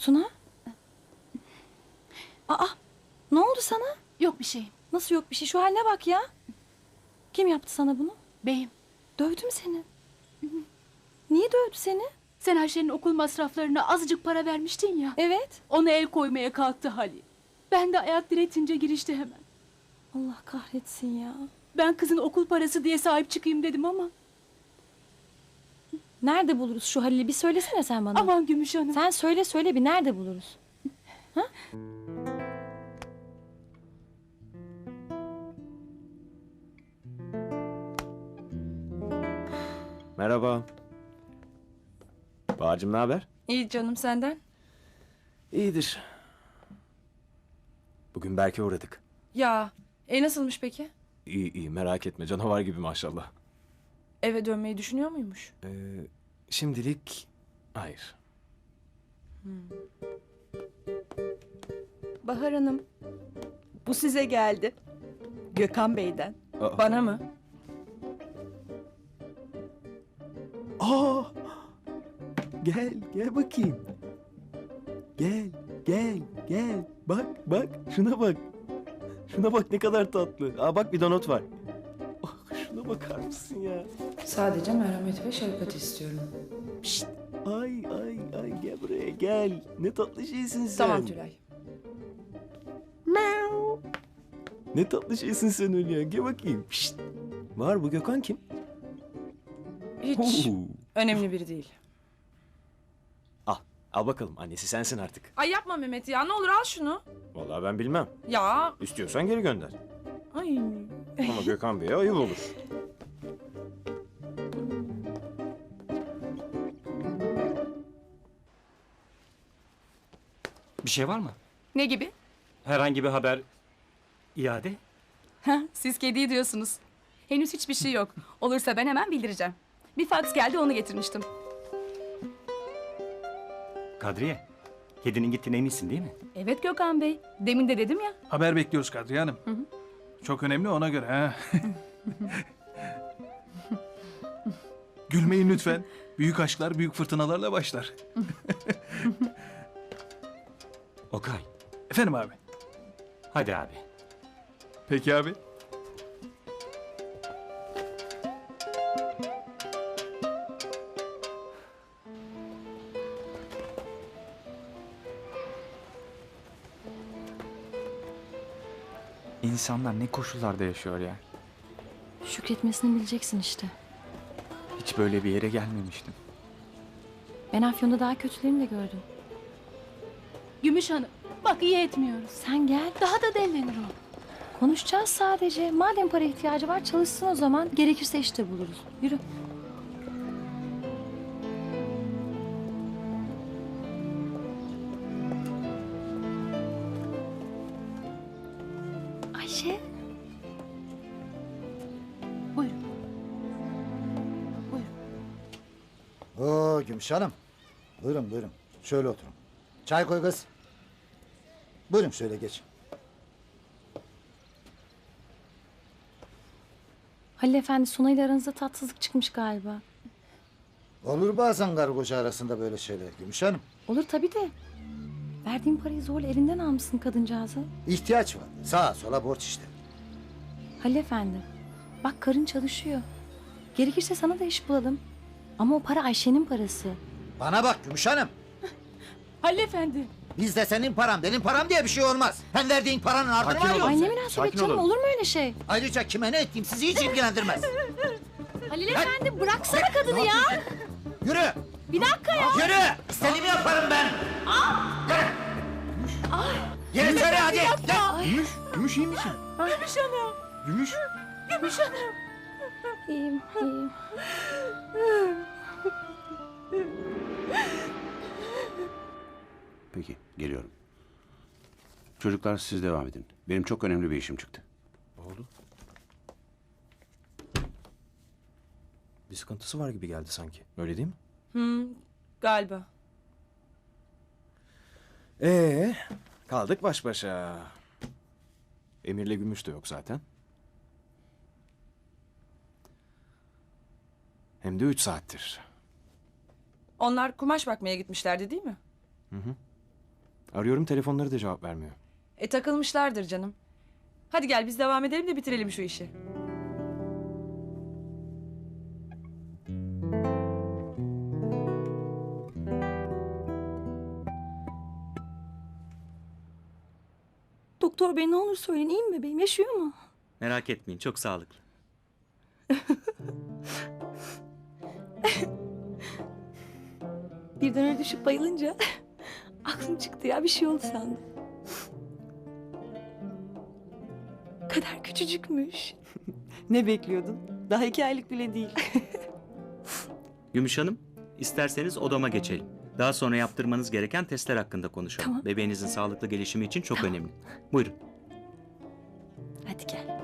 Suna? Aa, ne oldu sana? Yok bir şey. Nasıl yok bir şey? Şu haline bak ya. Kim yaptı sana bunu? Beyim, Dövdü mü seni? Niye dövdü seni? sen Ayşe'nin okul masraflarına azıcık para vermiştin ya. Evet. Ona el koymaya kalktı Halil. Ben de ayak diretince girişti hemen. Allah kahretsin ya. Ben kızın okul parası diye sahip çıkayım dedim ama. Nerede buluruz şu Halil'i? Bir söylesene sen bana. Aman Gümüş Hanım. Sen söyle söyle bir nerede buluruz? Merhaba. Bahar'cığım ne haber? İyi canım senden. İyidir. Bugün Berk'e uğradık. Ya, e nasılmış peki? İyi iyi merak etme canavar gibi maşallah. Eve dönmeyi düşünüyor muymuş? Ee, şimdilik hayır. Bahar Hanım, bu size geldi. Gökhan Bey'den. Aa, Bana mı? Aa! Gel gel bakayım. Gel gel gel. Bak bak şuna bak. Şuna bak ne kadar tatlı. Aa bak bir donut var. Şuna bakar mısın ya? Sadece merhamet ve şefkat istiyorum. Ay ay ay gel buraya gel. Ne tatlı şeysin sen. Tamam Tülay. Ne tatlı şeysin sen öyle ya. Gel bakayım. Şşt. Var bu Gökhan kim? Hiç. Oo. Önemli biri değil. Al. Al bakalım annesi sensin artık. Ay yapma Mehmet ya. Ne olur al şunu. Vallahi ben bilmem. Ya. İstiyorsan geri gönder. Ay. Ama Gökhan Bey'e ayıp olur. Bir şey var mı? Ne gibi? Herhangi bir haber, iade? Heh, Siz kediyi diyorsunuz. Henüz hiçbir şey yok. Olursa ben hemen bildireceğim. Bir fax geldi onu getirmiştim. Kadriye, kedinin gittiğine eminsin değil mi? Evet Gökhan Bey. Demin de dedim ya. Haber bekliyoruz Kadriye Hanım. Çok önemli ona göre ha. Gülmeyin lütfen. Büyük aşklar büyük fırtınalarla başlar. Okay, Efendim abi. hadi abi. Peki abi. İnsanlar ne koşullarda yaşıyor ya. Şükretmesini bileceksin işte. Hiç böyle bir yere gelmemiştim. Ben Afyon'da daha kötülerini de gördüm. Gümüş Hanım, bak iyi etmiyoruz. Sen gel. Daha da dellenir o. Konuşacağız sadece. Madem para ihtiyacı var çalışsın o zaman. Gerekirse işte buluruz. Yürü. Ayşe. Buyurun. Oo Gümüş Hanım. Buyurun buyurun. Şöyle oturun. Çay koy kız. Buyurun şöyle geç. Halil Efendi Suna ile aranızda tatsızlık çıkmış galiba. Olur bazen karı koca arasında böyle şeyler Gümüş Hanım. Olur tabii de. Verdiğin parayı zorla elinden almışsın kadıncağızı. İhtiyaç var. Sağa sola borç işte. Halil Efendi. Bak karın çalışıyor. Gerekirse sana da iş bulalım. Ama o para Ayşe'nin parası. Bana bak Gümüş Hanım. Halil Efendi. Bizde senin param benim param diye bir şey olmaz. Hem verdiğin paranın ardını Sakin mı olun. Ay alıyorsun? ne münasebet Sakin canım olun. olur mu öyle şey? Ayrıca kime ne ettiğim sizi hiç ilgilendirmez. Halil Efendi bıraksana kadını ya. Yürü. Bir dakika ya. Yürü. İstediğimi yaparım ben. Yürü. Yürü söyle hadi. Gel. Gümüş, Gümüş iyi misin? Gümüş Hanım, Gümüş. Gümüş Hanım. İyiyim iyiyim. Peki, geliyorum. Çocuklar siz devam edin. Benim çok önemli bir işim çıktı. Ne oldu? Bir sıkıntısı var gibi geldi sanki. Öyle değil mi? Hmm, galiba. Ee, kaldık baş başa. Emir'le Gümüş de yok zaten. Hem de üç saattir. Onlar kumaş bakmaya gitmişlerdi değil mi? Hı hı. Arıyorum telefonları da cevap vermiyor. E takılmışlardır canım. Hadi gel biz devam edelim de bitirelim şu işi. Doktor bey ne olur söyleyin iyi mi bebeğim? Yaşıyor mu? Merak etmeyin çok sağlıklı. Birden öyle düşüp bayılınca aklım çıktı ya bir şey oldu sandım. Kader küçücükmüş. Ne bekliyordun? Daha iki aylık bile değil. Gümüş Hanım isterseniz odama geçelim. Daha sonra yaptırmanız gereken testler hakkında konuşalım. Tamam. Bebeğinizin sağlıklı gelişimi için çok önemli. Buyurun. Hadi gel.